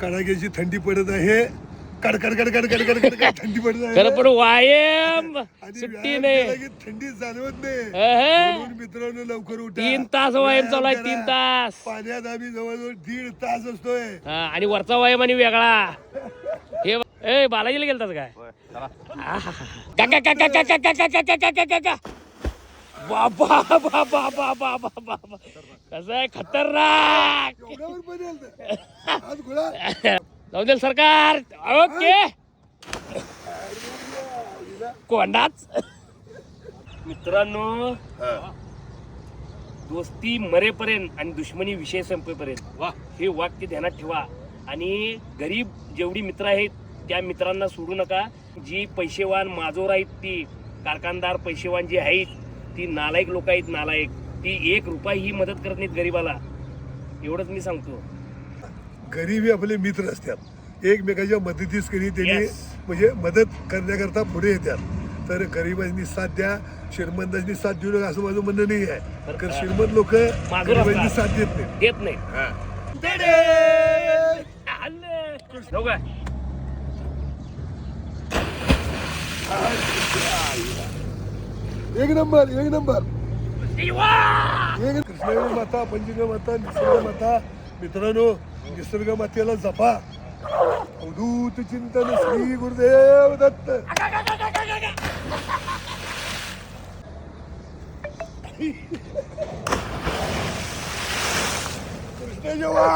कडाक्याची थंडी पडत आहे कडकड कडकड कडकड कडकड थंडी पडत आहे खरं पण व्यायाम आणि सुट्टी व्यायाम नाही की थंडी जाणवत नाही अहं. म्हणून मित्रांनो लवकर उठा तीन तास व्यायाम चालू आहे. तीन तास पाण्यात आम्ही जवळजवळ दीड तास असतोय हा, आणि वरचा व्यायाम आणि वेगळा हे ए बालाजीला गेलतात काय आहा. काका काका काका काका काका काका काका बाबा बाबा बाबा बाबा बाबा. कसं आहे? खतरनाक. एवढ्यावर पण आलतं. आज गोळा जाऊ दे सरकार. ओके. कोंडाच मित्रांनो दोस्ती मरेपर्यंत आणि दुश्मनी विषय संपेपर्यंत. हे वाक्य ध्यानात ठेवा. आणि गरीब जेवढी मित्र आहेत त्या मित्रांना सोडू नका. जी पैसेवान माजोर आहेत ती कारखानदार पैसेवान जी आहेत ती नालायक लोक आहेत नालायक. ती एक रुपया ही मदत करत नाहीत गरीबाला. एवढंच मी सांगतो. गरीबी आपले मित्र असतात. एकमेकाच्या मदतीस कधी त्यांनी Yes. म्हणजे मदत करण्याकरता पुढे येतात. तर गरिबांनी साथ द्या श्रीमंतांनी साथ देऊ नका असं माझं म्हणणं नाही आहे. कारण श्रीमंत लोक गरिबांनी असतात. साथ देत नाही देत नाही आलं. काय एक नंबर एक नंबर! एक कृष्ण माता पंचगंगा माता निसर्ग माता मित्रांनो निसर्ग मातेला जपा. अवधूत चिंतन श्री गुरुदेव दत्त. कृष्ण देवा!